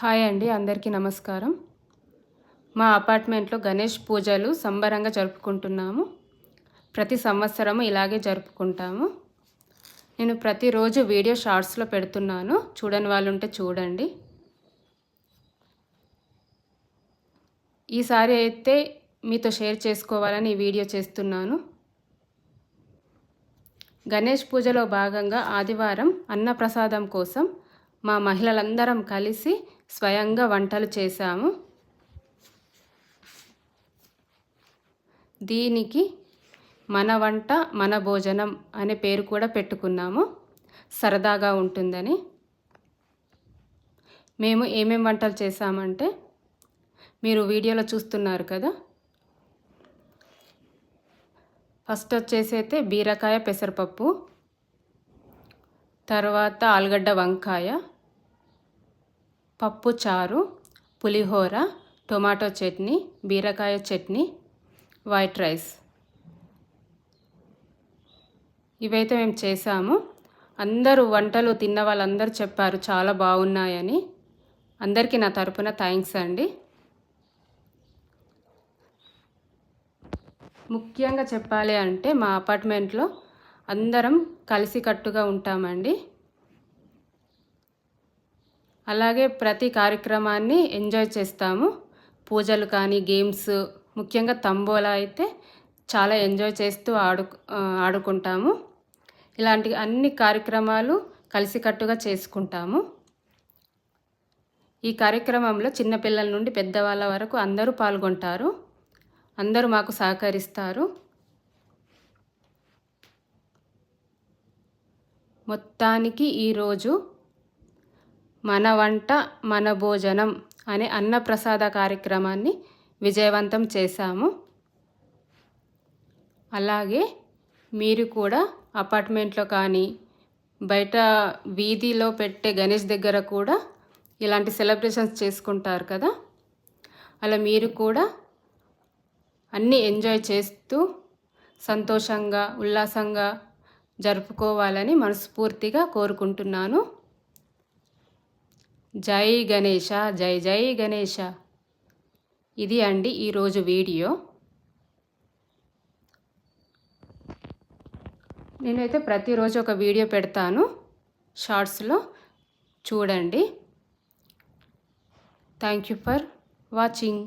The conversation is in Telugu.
హాయ్ అండి అందరికీ నమస్కారం. మా అపార్ట్మెంట్లో గణేష్ పూజలు సంబరంగా జరుపుకుంటున్నాము. ప్రతి సంవత్సరము ఇలాగే జరుపుకుంటాము. నేను ప్రతిరోజు వీడియో షార్ట్స్లో పెడుతున్నాను. చూడని వాళ్ళు ఉంటే చూడండి. ఈసారి అయితే మీతో షేర్ చేసుకోవాలని ఈ వీడియో చేస్తున్నాను. గణేష్ పూజలో భాగంగా ఆదివారం అన్నప్రసాదం కోసం మా మహిళలందరం కలిసి స్వయంగా వంటలు చేశాము. దీనికి మన వంట మన భోజనం అనే పేరు కూడా పెట్టుకున్నాము. సరదాగా ఉంటుందని. మేము ఏమేం వంటలు చేసామంటే మీరు వీడియోలో చూస్తున్నారు కదా. ఫస్ట్ వచ్చేసి అయితే బీరకాయ పెసరపప్పు. తర్వాత ఆలుగడ్డ వంకాయ. పప్పు చారు పులిహోర టొమాటో చట్నీ బీరకాయ చట్నీ వైట్ రైస్. ఇవైతే మేము చేసాము. అందరూ వంటలు తిన్న వాళ్ళందరూ చెప్పారు చాలా బాగున్నాయని. అందరికీ నా తరపున థ్యాంక్స్ అండి. ముఖ్యంగా చెప్పాలి అంటే మా అపార్ట్మెంట్లో అందరం కలిసికట్టుగా ఉంటామండి. అలాగే ప్రతి కార్యక్రమాన్ని ఎంజాయ్ చేస్తాము. పూజలు కానీ గేమ్స్ ముఖ్యంగా తంబోలా అయితే చాలా ఎంజాయ్ చేస్తూ ఆడు ఆడుకుంటాము. ఇలాంటి అన్ని కార్యక్రమాలు కలిసికట్టుగా చేసుకుంటాము. ఈ కార్యక్రమంలో చిన్నపిల్లల నుండి పెద్దవాళ్ళ వరకు అందరూ పాల్గొంటారు. అందరూ మాకు సహకరిస్తారు. మొత్తానికి ఈరోజు మన వంట మన భోజనం అనే అన్నప్రసాద కార్యక్రమాన్ని విజయవంతం చేశాము. అలాగే మీరు కూడా అపార్ట్మెంట్లో కానీ బయట వీధిలో పెట్టే గణేష్ దగ్గర కూడా ఇలాంటి సెలబ్రేషన్స్ చేసుకుంటారు కదా. అలా మీరు కూడా అన్నీ ఎంజాయ్ చేస్తూ సంతోషంగా ఉల్లాసంగా జరుపుకోవాలని మనస్ఫూర్తిగా కోరుకుంటున్నాను. జై గణేష జై జై గణేష ఇది అండి ఈరోజు వీడియో. నేనైతే ప్రతిరోజు ఒక వీడియో పెడతాను. షార్ట్స్లో చూడండి. Thank you for watching.